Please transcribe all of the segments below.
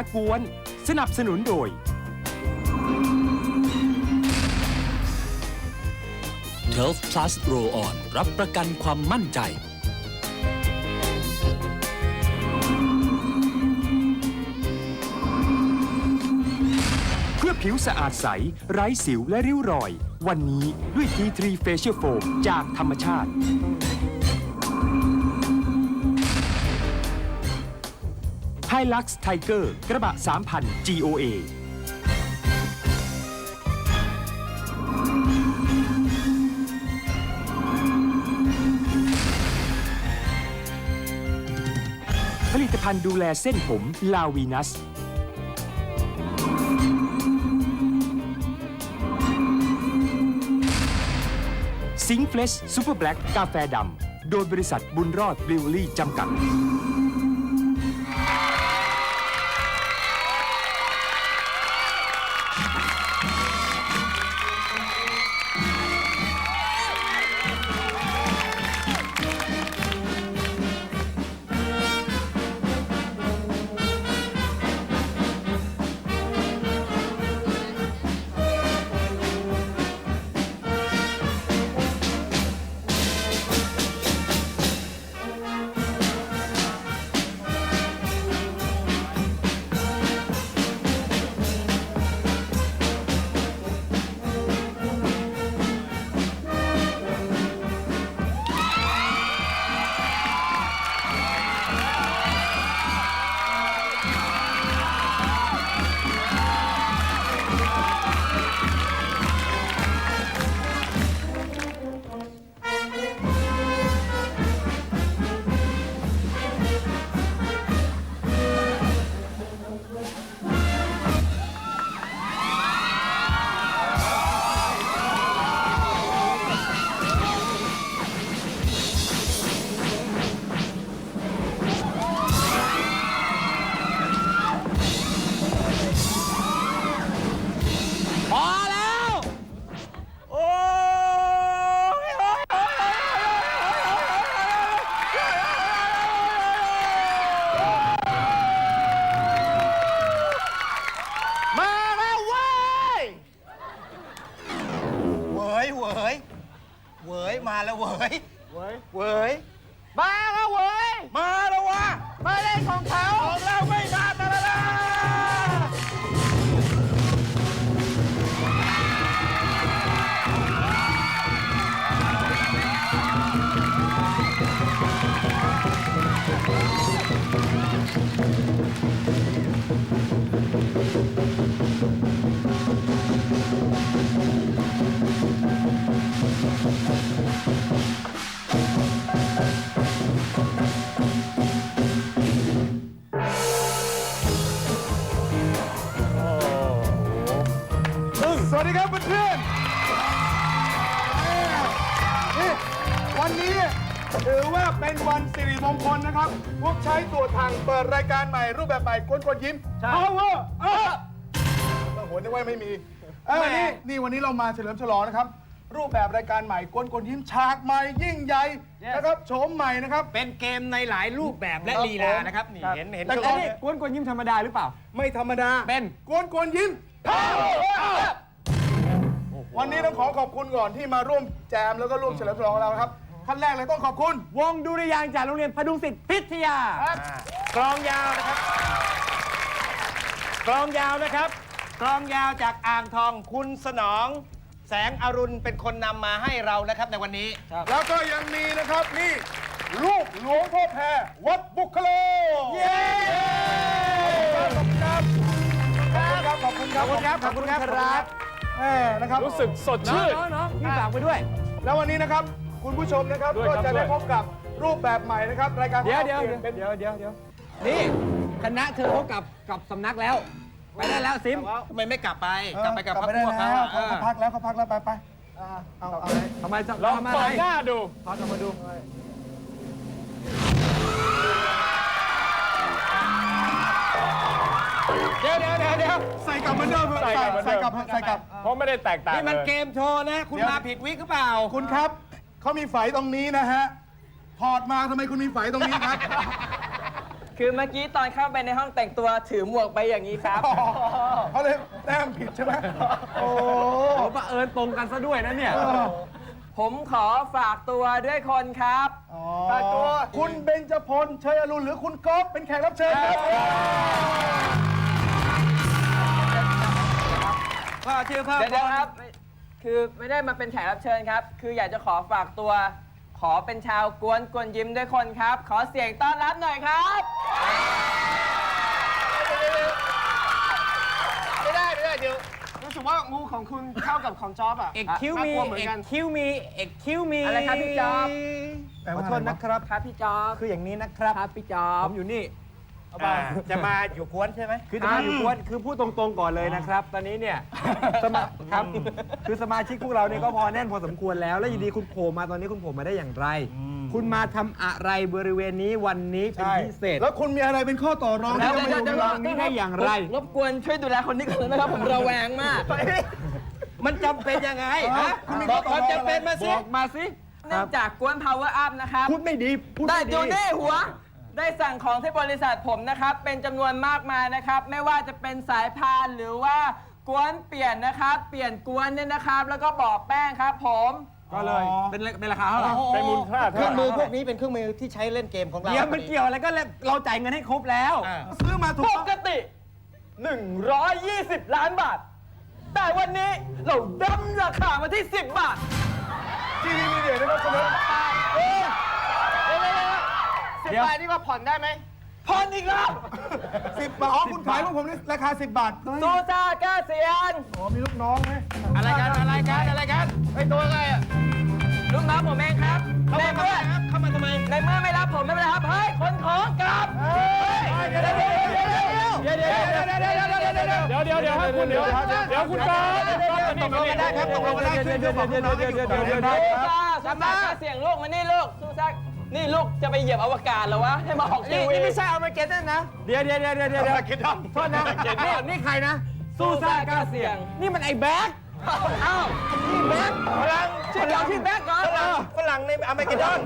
วนหากวน สนับสนุนโดย12 plus roll on รับประกันความมั่นใจ เพื่อผิวสะอาดใส ไร้สิวและริ้วรอย วันนี้ด้วย T3 Facial Foam จากธรรมชาติ Hilux Tiger กระบะ 3,000 GOA ผลิตภัณฑ์ดูแลเส้นผมลาวีนัส ซิงเฟลชซูเปอร์แบล็กกาแฟดำ โดยบริษัทบุญรอดบิวรี่จำกัด ยเหวยเหวยมาแล้วเหวยเหวยเหวย มาแล้วเหวยมาแล้ววะมาเล่นของเขา ของเราไม่มา งคลนะครับพวกใช้ตัวทางเปิดรายการใหม่รูปแบบใหม่กวนกวนยิ้ม power up โอ้โหนึกว่าไม่มีเออนี่นี่วันนี้เรามาเฉลิมฉลองนะครับ รูปแบบรายการใหม่กวนกวนยิ้มฉากใหม่ยิ่งใหญ่นะครับโฉมใหม่นะครับ เป็นเกมในหลายรูปแบบและครับลีลานะครับนี่ครับเห็นเห็นแต่ก็ก่อนกวนกวนยิ้มธรรมดาหรือเปล่า ไม่ธรรมดา เป็น กวนกวนยิ้ม power up วันนี้ต้องขอขอบคุณก่อนที่มาร่วมแจมแล้วก็ร่วมเฉลิมฉลองกับเราครับ ขั้นแรกเลยต้องขอบคุณ วงดุริยางค์จากโรงเรียนพดุงศิษย์พิทยากลองยาวนะครับ กลองยาวนะครับ กลองยาวจากอ่างทองคุณสนอง แสงอรุณเป็นคนนำมาให้เรานะครับในวันนี้ แล้วก็ยังมีนะครับนี่ลูกหลวงพ่อแพรวัดบุคโลเย้ขอบคุณครับขอบคุณครับ ขอบคุณครับ ขอบคุณครับ ขอบคุณครับแหมนะครับ รู้สึกสดชื่น น้องน้องพี่ฝากไปด้วย แล้ววันนี้นะครับ คุณผู้ชมนะครับด้วยก็ครับจะได้ด้วย พบกับรูปแบบใหม่นะครับ รายการของเดี๋ยวราเดี๋ยวปลี่นเป็น เดี๋ยวเดี๋ยวเดี๋ยวนี่คณะเธอเขากลับกลับสำนักแล้ว ไปได้แล้วซิมทำไมไม่กลับไปเออกลับไปกับพักได้พวกเขาแล้วอะเขาพักแล้วเขาพักแล้วไปไปอ่าเอาเอาเลยทำไมจะลองทำอะเปิไรดหน้าดูขอจะมาดู เดี๋ยวเดี๋ยวเดี๋ยวเดี๋ยว ใส่กลับเหมือนเดิมใส่กลับเหมือนใส่เดิมกลับใส่กลับ เพราะไม่ได้แตกต่างนี่มันเลยเกมโชว์นะ คุณเดี๋ยวมาผิดวิกหรือเปล่า คุณครับ เขามีไฝตรงนี้นะฮะถอดมาทำไมคุณมีไฝตรงนี้ครับ คือเมื่อกี้ตอนเข้าไปในห้องแต่งตัวถือหมวกไปอย่างนี้ครับ เขาเลยแต้มผิดใช่ไหมโอ้โอ้บังเอิญตรงกันซะด้วยนะเนี่ย ผมขอฝากตัวด้วยคนครับ ฝากตัว คุณเบญจพลเชยอรุณหรือคุณก๊อฟเป็นแขกรับเชิญครับพ่อชื่อพ่อเดี๋ยวนะครับไม่ คือไม่ได้มาเป็นแขกรับเชิญครับ คืออยากจะขอฝากตัว ขอเป็นชาวกวนกวนยิ้มด้วยคนครับ ขอเสียงต้อนรับหน่อยครับ ไม่ได้ไม่ได้เดี๋ยวรู้สึกว่างูของคุณเข้ากับของจอบอะ เอกคิวมี น่ากลัวเหมือเอนกกัน คิวมี เอกคิวมีอะไรครับพี่จ๊อบ ขอโทษนะครับ ครับพี่จอบคืออย่างนี้นะครับ ครับพี่จอผบมอยู่นี่ จะมาอยู่กวนใช่ไหม คือจะมาอยู่กวนคือพูดตรงๆก่อนเลยนะครับ ตอนนี้เนี่ยสมาครับคือสมาชิกพวกเราเนี่ยก็พอแน่นพอสมควรแล้ว แล้วอยู่ดีคุณโผล่มาตอนนี้คุณโผล่มาได้อย่างไร คุณมาทำอะไรบริเวณนี้วันนี้เป็นใช่พิเศษแล้วคุณมีอะไรเป็นข้อต่อรองแล้ที่วจะมาอยู่กับเรานี้ได้อย่างไร รบกวนช่วยดูแลคนนี้ก่อนนะครับ ผมระแวงมาก มันจำเป็นยังไงฮะคุณมีบข้ออกต่อความรองจำเป็นมาสิบอกมาสิเนื่องจากกวน power up นะครับ พูดไม่ดีพูดได้ไม่ดีดูนี่หัว ได้สั่งของที่บริษัทผมนะครับ เป็นจำนวนมากมายนะครับ ไม่ว่าจะเป็นสายพานหรือว่ากวนเปลี่ยนนะครับ เปลี่ยนกวนเนี่ยนะครับ แล้วก็บอกแป้งครับ ผม ก็เลยเป็นเป็นราคาเท่าไหร่เป็นมูลค่าเครื่องมือพวกนี้เป็นเครื่องมือที่ใช้เล่นเกมของเราเดี๋ยวมันเกี่ยวอะไรก็เลยเราจ่ายเงินให้ครบแล้ว ซื้อมาถูกปต้องกติ 120 ล้านบาท แต่วันนี้เราดั้มราคามาที่ 10 บาท ที่นี่มีเดียวนะครับ เสนอสิบบาทนี่ว่าผ่อนได้ไหมผ่อนอีกแล้วสิบบาทอ๋อคุณขายพวกผมนี่ราคา10บาทซูซาก้าเซียน อ๋อมีลูกน้องไหมอะไรกัน อะไรกัน อะไรกันไอตัวอะไรอะลูกน้องผมเองครับเข้าในมาทำเมื่ไมอครับเข้ามาทำไมในเมื่อไม่รับผมไม่เป็นไรครับ เฮ้ยขนของกลับ เดี๋ยวเดี๋ยวเดี๋ยวเดี๋ยวเดี๋ยวเดี๋ยวเดี๋ยวเดี๋ยวเดี๋ยวเดี๋ยวเดี๋ยวเดี๋ยวเดี๋ยวครับคุณเดี๋ยวเดี๋ยวคุณก๊อฟตกลงกันได้ครับตกลงกันได้คือเดี๋ยวผมน้องอยู่ต่อเดี๋ยวซูซาซูซาก้าเสียงลูกมานี่ลูกซูซา นี่ลูกจะไปเหยียบอวกาศเหรอวะ ให้มาออกทีนี่วีนี่ไม่ใช่เอามาเก็ตนะ เดี๋ยวเดี๋ยวเดี๋ยวเดี๋ยวเดี๋ยวโทษนะนี่นี่ใครนะ ซูซาก้าเสียง นี่มันไอ้แบ็คอ้าวนี่แบ็คฝรั่งชื่อเราที่แบ็คก่อนฝรั่งฝรั่งในอเมริกัน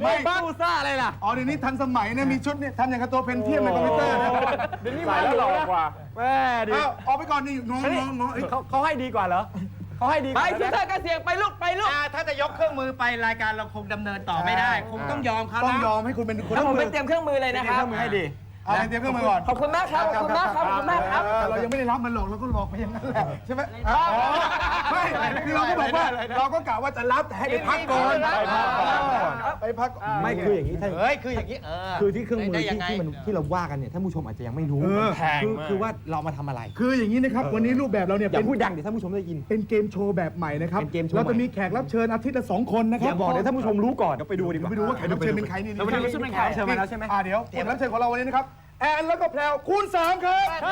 ไม่ซูซ่าอะไรล่ะ อ๋อเดี๋ยวนี้ทันสมัยเนี่ยมีชุดเนี่ยทำอย่างกับตัวเพนเทียมในคอมพิวเตอร์นะเดี๋ยวนี้ใส่มาแล้วหล่อกว่าแม่ดิเอาออกไปก่อนนี่งงงงงเอ้ยเขาเขาให้ดีกว่าเหรอ เขาให้ดีกไปว่าซูซาก้าเสียงไปลูกไปลูก อ่าถ้าจะยกเครื่องมือไปรายการเราคงดำเนินต่อไม่ได้คงต้องยอมเขาต้องนะยอมให้คุณเป็นคนแล้วผมไปเตรียมเครื่องมือเลยนะเตครียมรับเครื่องมือให้ดี เอาไปเตรียมเครื่องมือก่อนขอบคุณมากครับขอบคุณมากครับขอบคุณมากครับแต่เรายังไม่ได้รับมันหรอกเราก็หลอกไปอย่างนั้นแหละใช่ไหมอ๋อไม่คือเราก็บอกว่าเราก็กะว่าจะรับแต่ให้ไปพักก่อนไปพักก่อนไปพักก่อนไม่คืออย่างนี้ท่านเฮ้ยคืออย่างนี้เออคือที่เครื่องมือได้ที่ยังไงที่มันที่เราว่ากันเนี่ยท่านผู้ชมอาจจะยังไม่รู้เออคือคือว่าเรามาทำอะไร คืออย่างนี้นะครับวันนี้รูปแบบเราเนี่ยอย่าเป็นพูดดังเดี๋ยวท่านผู้ชมได้ยินเป็นเกมโชว์แบบใหม่นะครับเป็นเกมโชว์เราจะใหม่มีแขกรับเชิญอาทิตย์ละสองคนนะคอรับย่าบอกเดี๋ยวท่านผู้ชมรู้ก่อนเดี๋ยวไปดูดีกว่าไปดูว่าแขกรับเชิญเป็นใครนี่แล้ววันนี้มีแขกรับเชิญมาแล้วใช่ไหมอ่าเดี๋ยวแขกรับเชิญของเราวันนี้นะครับ แอนแล้วก็แพรวคูณสามครับเอ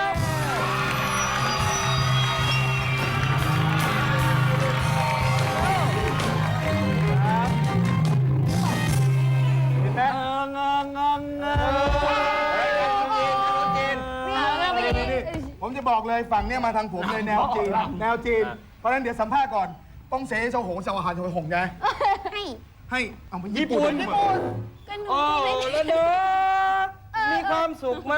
องงงงผมจะบอกเลยฝั่งเนี้ยมาทางผมเลยแนวจีนแนวจีน เพราะฉะนั้นเดี๋ยวสัมภาษณ์ก่อน ต้องเสโซโหงสวาหารโซหงไงให้ให้เอาไปญี่ปุ่นญี่ปุ่นก็หนูโอ้ไม่แล้วเด้อมี ความสุขไหม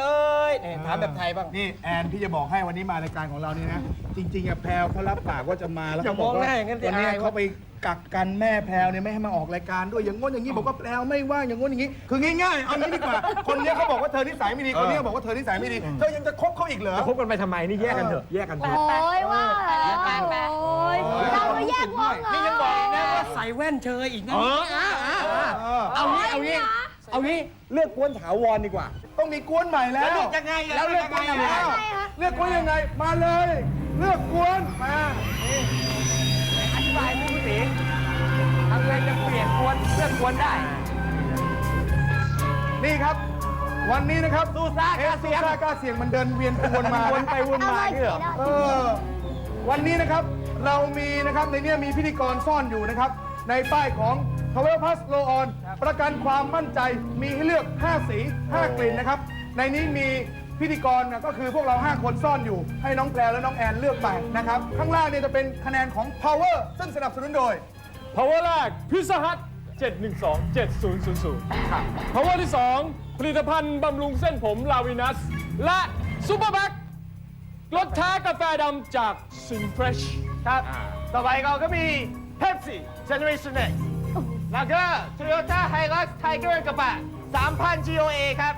เอ้ยเนี่ยถามแบบไทยบ้าง นี่แอนพี่จะบอกให้วันนี้มารายการของเรานี่นะ จริง ๆอะแพรวเขารับปากว่าจะมาแล้วอย่าเขาบอกมองหว่าน้าอย่างนั้นสิวันนี้อายเขาไปกักกันแม่แพรวเนี่ยไม่ให้มาออกรายการด้วยอย่างง้นอย่างนี้บอกว่าแพรวไม่ว่างอย่างง้นอย่างนี้ คือง่ายๆเอางี้ดีกว่า คนเนี้ยเขาบอกว่าเธอนิสัยไม่ดีคนเนี้ยบอกว่าเธอนิสัยไม่ดีเธอยังจะคบเขาอีกเหรอจะคบกันไปทำไมนี่แยกกันเถอะแยกกันเถอะ โอ้ยว่าแล้วโอ้ยเรามาแยกวงเหรอ นี่ยังบอกอีกนะว่าใส่แว่นเชยอีกนะ เอางี้เอางี้ เอางี้เลือกกวนถาวรดีกว่า ต้องมีกวนใหม่แล้วแล้วเลือกยังไงแล้วเลือกกวนยังไงเลือกกวนยังไงมาเลย เลือกกวนมาอธิบายไม่รู้สิทำไงจะเปลี่ยนกวนเลือกกวนได้ นี่ครับ วันนี้นะครับซูซ่ากาเซียงซูซ่ากาเสียงมันเดินเวียนวนมา วนไปวนมาเนี่ยเหรอ เออวันนี้นะครับเรามีนะครับในเนี้ยมีพิธีกรซ่อนอยู่นะครับ ในป้ายของ t o w e l Plus Roll On ประกันความมั่นใจมีให้เลือก 5 สี 5 กลิ่นนะครับ ในนี้มีพิธีกรนะก็คือพวกเรา 5 คนซ่อนอยู่ ให้น้องแพรและน้องแอนเลือกไปนะครับ ข้างล่างเนี่ยจะเป็นคะแนนของ Power ซึ่งสนับสนุนโดย power แรกพิซซ่าฮัท712 7000ครับ power ที่ผลิตภัณฑ์บำรุงเส้นผมลาวินัส และซูเปอร์แบ็กรสท้ากาแฟดำจากซินเฟรช ครับ ต่อไปเราก็มี Pepsi Generation X แล้วก็ Toyota Hilux Tiger กระบะ3,000 GOA ครับ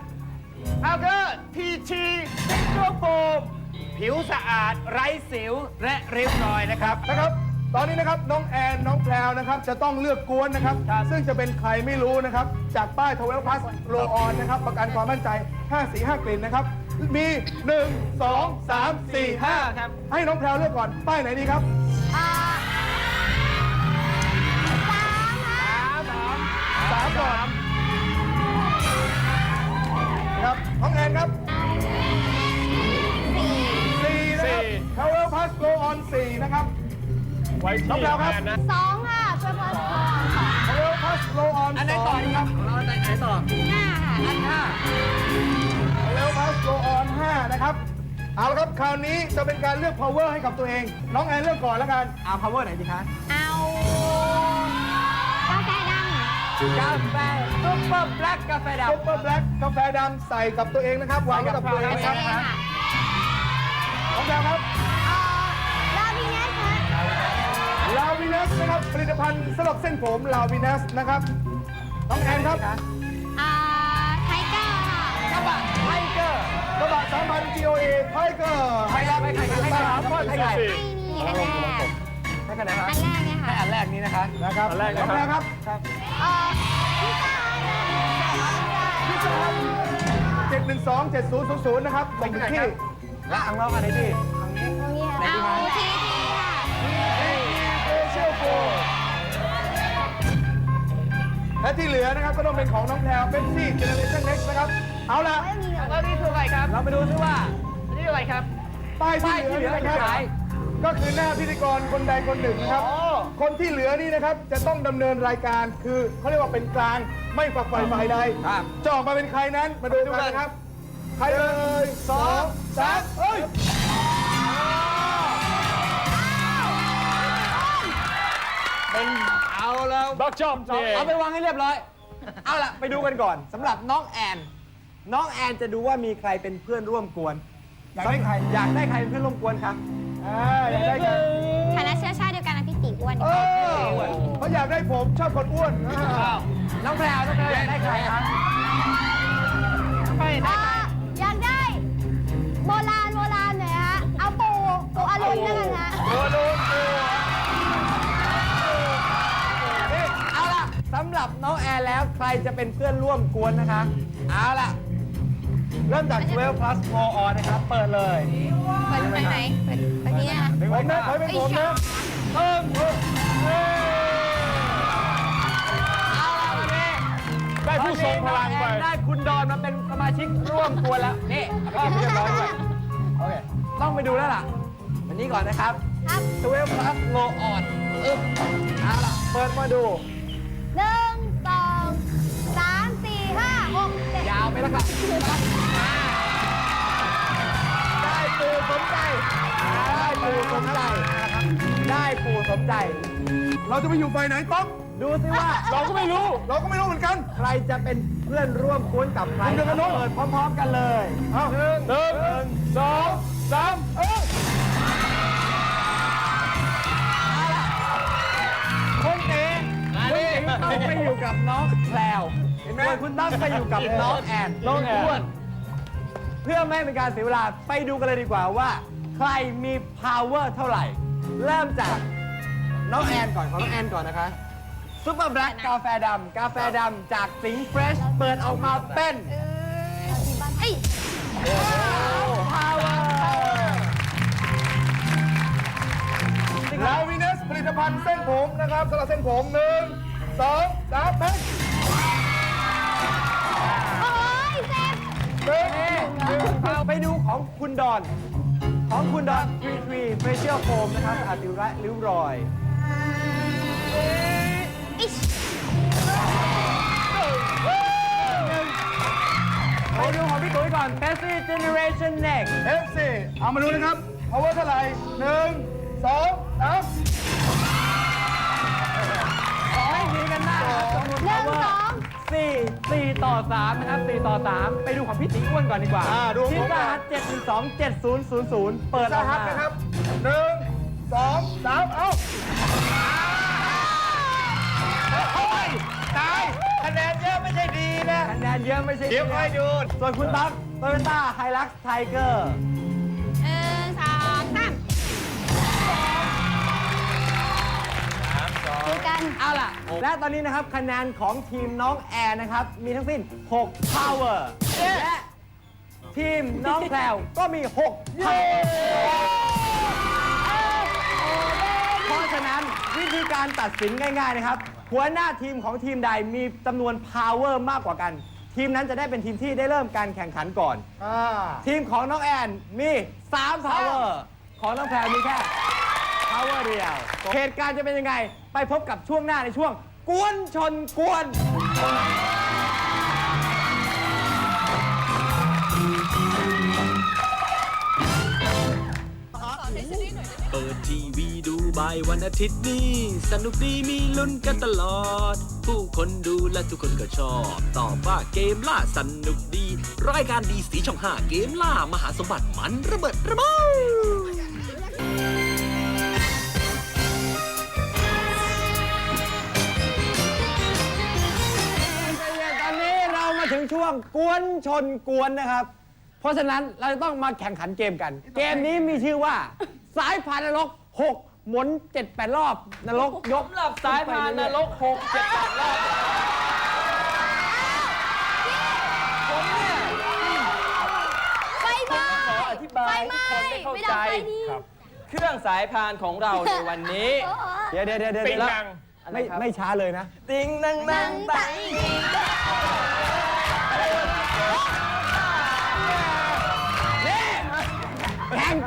แล้วก็ TT Texture Foam ผิวสะอาดไร้สิวและเรียบร้อยนะครับนะครับ ตอนนี้นะครับน้องแอนน้องแพรวนะครับจะต้องเลือกกวนนะครับ ซึ่งจะเป็นใครไม่รู้นะครับ จากป้ายทเวลพัสโลออนนะครับ ประกันความมั่นใจ 5 สี 5 กลิ่นนะครับ มี 1 2 3 4 5ครับให้น้องแพรวเลือกก่อนป้ายไหนดีครับามค่ะสามก่อนครับน้องแอนครับสี่สี่นะครับทเวลพัสโลออนสี่นะครับ ไว้น้องที่แพรวครับแอนนะ สองค่ะช่วยเพิ่มสองค่ะทเวลพัสโลออนอันไหนต่อดีครับ เราไหนไหนต่อ ห้าค่ะ อันห้าทเวลพัสโลออน5นะครับ เอาละครับ คราวนี้จะเป็นการเลือก power ให้กับตัวเอง น้องแอนเลือกก่อนแล้วกัน เอา power ไหนดีคะเอา กาแฟซูเปอร์แบล็กกาแฟดำ ซุปเปอร์แบล็กกาแฟดำใส่กับตัวเองนะครับวางไว้กับตัวเองโอนะเคครับค่ะน้องแพรวครับเอ่อลาวิเนสค่ะลาวินัสนะครับผลิตภัณฑ์สำหรับเส้นผมลาวินัสนะครับน้องแอนครับอ่าไทเกอร์ค่ะกระบะไทเกอร์กระบะ3,000 GOA ไทเกอร์ไทยแล้วไปไข่ไข่ไข่สามข้อไทยไม่มีอันแรกให้คะแนนคอัรับนแรกเนี่ยค่ะให้อันแรกนี้นะคะ นะครับอันแรกน้นะองครับแพรวครับเอ่อพิซซ่า712 7000นะครับส่งถึงที่และอังเราอันไหนดีตรงนี้ค่ะเอาทีทีค่ะเอเชียโฟและที่เหลือนะครับก็ต้องเป็นของน้องแพรวเป็นซี่เจเนเรชั่นเน็กนะครับ เอาล่ะไม่มีเหรอแล้วนี่คืออะไรครับ เราไปดูซิว่าอันนี้อะไรครับ ป้ายที่ป้ายที่เหเหลืลือออยู่นะครับไหน ก็คือหน้าพิธีกรคนใดคนหนึ่งนะครับอ๋อคนที่เหลือนี่นะครับ จะต้องดำเนินรายการคือเขาเรียกว่าเป็นกลางไม่ฝักใฝ่ฝ่ายใดครับจะออกมาเป็นใครนั้นมาดูกันนะครับ ใครเลยสองสามเอ้ยเอาแล้วบักจอมเจเอาไปวางให้เรียบร้อย เอาล่ะ ไปดูกันก่อนสำหรับน้องแอน น้องแอนจะดูว่ามีใครเป็นเพื่อนร่วมกวน อยากได้ใครอยากได้ใครเป็นเพื่อนร่วมกวนครับ อ่าอยากได้กันฐานะเชื้อชาติเดียวกันนะพี่ตีอ้วนเออเขาอยากได้ผมชอบคนอ้วนอ่าน้องแพรวน้องแพรวอยากได้ใครครับเอ่ออยากได้ โบราณโบราณหน่อยฮะ เอาปูปูอรุณแล้วกันฮะเอาล่ะสำหรับน้องแอนแล้วใครจะเป็นเพื่อนร่วมกวนนะคะ เอาล่ะ เริ่มจาก12 plus more on นะครับ เปิดเลย เปิดไปไหนเปิดไปนี้นะ ผมนะขอให้เป็นผมนะเริ่มเอาล่ะวันนี้ได้ผู้ทรงพลังไปตอนนี้น้อแอนได้คุณดอนมาเป็นสมาชิกร่วมกวนแล้ว นี่เอาไปเก็บให้เรียบร้อยด้วยโอเค ต้องไปดูแล้วล่ะ วันนี้ก่อนนะครับ ครับ12 plus low on อึ๊บเอาล่ะเปิดมาดู หนึ่งสองสามสี่ห้าหกเจ็ดยาวไปแล้วครับได้ ปูสมใจได้ปูสมใจได้ปูสมใจ เราจะไปอยู่ฝ่ายไหนต๊อกดูสิว่า เราก็ไม่รู้ เราก็ไม่รู้เหมือนกัน ใครจะเป็นเพื่อนร่วมกวนกับใครคุณเดินกันเนอะเปิดพร้อมๆกันเลยเอาหนึ่งหนึ่งสองสามเออคุณเอ๋คุณเอ๋ต้องไปอยู่กับน้องแพลวส่วนคุณตั้มไปอยู่กับน้องแอนน้องแอน เพื่อไม่ให้เป็นการเสียเวลาไปดูกันเลยดีกว่าว่า ใครมี power เท่าไหร่ เริ่มจากน้องแอนก่อนของน้องแอนก่อนนะคะซุปเปอร์แบล็กกาแฟดำกาแฟดำจากสิงห์เฟรชเปิดออกมาเป็น เอ้ย power ลาวินัสผลิตภัณฑ์เส้นผมนะครับสำหรับเส้นผมหนึ่งสองสามแพ็ค เอาไปดูของคุณดอน ของคุณดอนทรีทรีเฟเชียลโฟมนะครับอาดริ้วและริ้วรอย อิชไปดูของพี่ตุ๋ยก่อน Pepsi Generation Next เอฟซีเอามาดูนะครับ power เท่าไหร่หนึ่งสองสามขอให้ดีกันมากนะครับจำนวน หนึ่งสอง สี่4ต่อ3นะครับ4ต่อ3ไปดูของพี่ตีอ้วนก่อนดีกว่าอ่าดูของผม พิซซ่าฮัท712 7000เปิดอสาอกหัมาสนะครับหนึ่งสองสามเอาตายคะแนนเยอะไม่ใช่ดีนะคะแนนเยอะไม่ใช่เดี๋ยวค่อยดู ส่วนคุณตั๊กโตโยต้าไฮลักซ์ไทเกอร์ กันเอาล่ะ และตอนนี้นะครับคะแนนของทีมน้องแอร์นะครับ มีทั้งสิ้น 6 power และ ทีมน้องแพรวก็มี 6 power เพราะฉะนั้นวิธีการตัดสินง่าย ๆ นะครับ หัวหน้าทีมของทีมใดมีจำนวน power มากกว่ากัน ทีมนั้นจะได้เป็นทีมที่ได้เริ่มการแข่งขันก่อนอ่าทีมของน้องแอนมี 3 power ของน้องแพรมีแค่ power เดียว เหตุการณ์จะเป็นยังไง ไปพบกับช่วงหน้าในช่วง กวนชนกวน เปิดทีวีดูบ่ายวันอาทิตย์นี้ สนุกดีมีลุ้นกันตลอด ผู้คนดูและทุกคนก็ชอบ ตอบว่าเกมล่าสนุกดี รายการดีสีช่องห้าเกมล่ามหาสมบัติมันระเบิดระเบ้อ ช่วงกวนชนกวนนะครับ เพราะฉะนั้นเราจะต้องมาแข่งขันเกมกัน เกมนี้มีชื่อว่า สายพานนรก 6 หมุน 7-8 รอบนรกยกสำหรับสายพานนรก6 7 8รอบผมเนี่ยไฟไหม้ขออธิบาไฟยไหให้ม้ทุกคนได้เข้าไม่ใจดับไฟดีเครื่องสายพานของเราในวันนี้ โอ้โหเดี๋ยวเดี๋ยวเดี๋ยวเดี๋ยวปิงแล้วนัง ไม่ไม่ช้าเลยนะ ติงนังนังตังแข่ง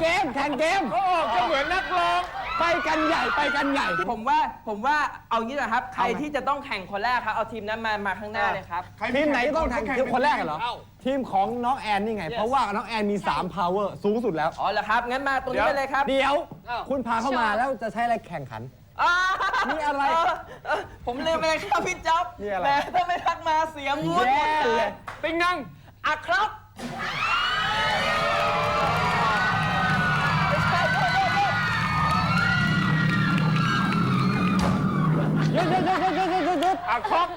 เกมแข่งเกมโอ้ก็เหมือนนักร้องไปกันใหญ่ไปกันใหญ่ ผมว่าผมว่าเอางี้นะครับ ใครเอาไหมที่จะต้องแข่งคนแรกครับ เอาทีมนั้นมามาข้างหน้าเลยครับใครทีมไหนจะต้องแข่งทีมคนแรกเหรอเอ้าทีมของน้องแอนนี่ไง เพราะว่าน้องแอนมี 3 power สูงสุดแล้ว อ๋อเหรอครับ งั้นมาตรงนี้ไปเลยครับ เดี๋ยวอ้าวคุณพาเข้ามาแล้วจะใช้อะไรแข่งขันอ่านี่อะไรเเออผมลืมไปเลยครับพี่จ๊อบนี่อะไรแหม่ถ้าไม่ทักมาเสียงงวดแย่เลยปิงนังอะครับ อะครอบ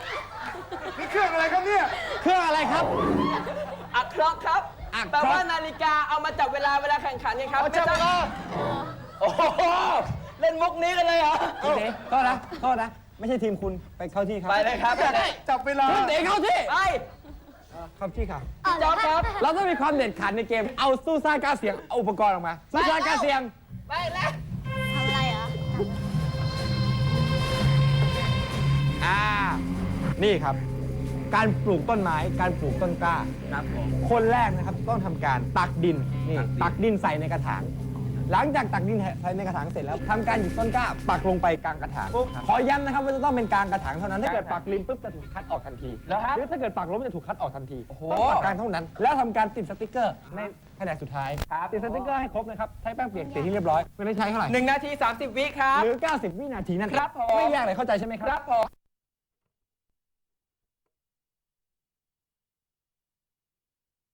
นี่เครื่องอะไรครับเนี่ย เครื่องอะไรครับอะครับครับอะแปลครับว่านาฬิกาเอามาจับเวลาเวลาแข่งขันไงครับเอาจับเวลาโอ้โหเล่นมุกนี้กันเลยเหรอคุณเต๋โทษนะโทษนะ ไม่ใช่ทีมคุณไปเข้าที่ครับไปเลยครับไปเลยจับเวลา คุณเต๋เข้าที่ไป เข้าที่ค่ะเอาเหรอจ๊อบครับ เราต้องมีความเด็ดขาดในเกม เอาสู้ซ่ากล้าเสียงเอาอุปกรณ์ออกมาสู้ซ่ากล้าเสียง ไปแล้ว นี่ครับ การปลูกต้นไม้การปลูกต้นกล้า ครับผม คนแรกนะครับต้องทำการตักดินนี่ตักดินใส่ในกระถาง หลังจากตักดินใส่ในกระถางเสร็จแล้วทำการหยิบต้นกล้าปักลงไปกลางกระถางขอย้ำนะครับว่าจะต้องเป็นกลางกระถางเท่านั้นถ้าเกิดปักริมปุ๊บจะถูกคัดออกทันทีแล้วครับหรือถ้าเกิดปักล้มจะถูกคัดออกทันทีโอ้โห ต้องปักกลางเท่านั้น แล้วทำการติดสติกเกอร์ในแผนกสุดท้ายติดสติกเกอร์ให้ครบนะครับใช้แป้งเปียกติดที่เรียบร้อยไม่ได้ใช้เท่าไหร่หนึ่งนาที 30 วิครับ หรือ 90 วินาทีนั่นเองครับผม ไม่ยากเลยเข้าใจใช่ไหมคครัรับ บผม